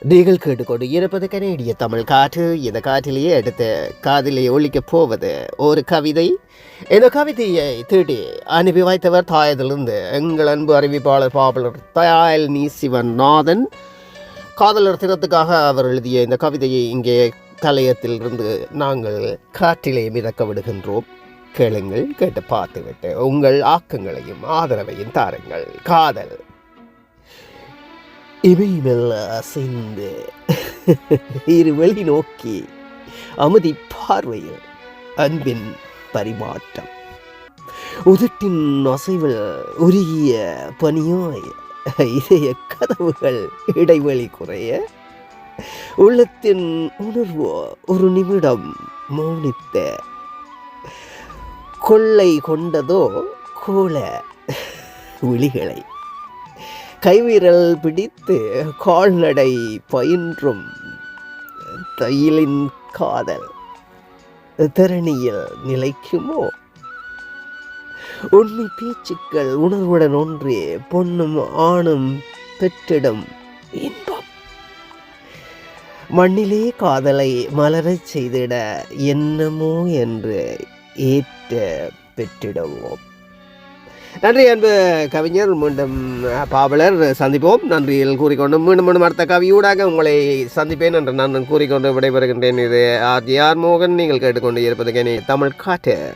நீங்கள் கேட்டுக்கொண்டு இருப்பது கனேடிய தமிழ் காற்று. இந்த காற்றிலேயே எடுத்து காதிலே ஒழிக்கப் போவது ஒரு கவிதை. இந்த கவிதையை தேடி அனுப்பி வைத்தவர் தாயதிலிருந்து எங்கள் அன்பு அறிவிப்பாளர் பாவலர் தயால் நீ சிவன் நாதன் காதலர் தினத்துக்காக அவர் எழுதிய இந்த கவிதையை இங்கே கலையத்திலிருந்து நாங்கள் காற்றிலே மிதக்க விடுகின்றோம். கேளுங்கள் கேட்டு பார்த்துவிட்டு உங்கள் ஆக்கங்களையும் ஆதரவையும் தாருங்கள். காதல். இமைமெல்ல அசைந்து இருவழி நோக்கி அமுதி பார்வையில் அன்பின் பரிமாற்றம். உதட்டின் அசைவில் உருகிய பனியாய் இதய கதவுகள் இடைவெளி குறைய உள்ளத்தின் உணர்வு ஒரு நிமிடம் மௌனித்த. கொள்ளை கொண்டதோ கோல விழிகளை கைவிரல் பிடித்து கால்நடை பயின்றும் தையலின் காதல் தரணியில் நிலைக்குமோ? உண்மை பேச்சுக்கள் உணர்வுடன் ஒன்றே பொண்ணும் ஆணும் பெற்றிடும் இன்பம். மண்ணிலே காதலை மலரச் செய்திட என்னமோ என்று ஏற்ற பெற்றிடுவோம். நன்றி அன்பு கவிஞர். மீண்டும் பாவலர் சந்திப்போம். நன்றியில் கூறிக்கொண்டு மீண்டும் மீண்டும் அடுத்த கவியூடாக உங்களை சந்திப்பேன் என்று நான் கூறிக்கொண்டு விடைபெறுகின்றேன். இது ஆர். ஜி. ஆர். மோகன். நீங்கள் கேட்டுக்கொண்டு இருப்பது தமிழ் காட்டு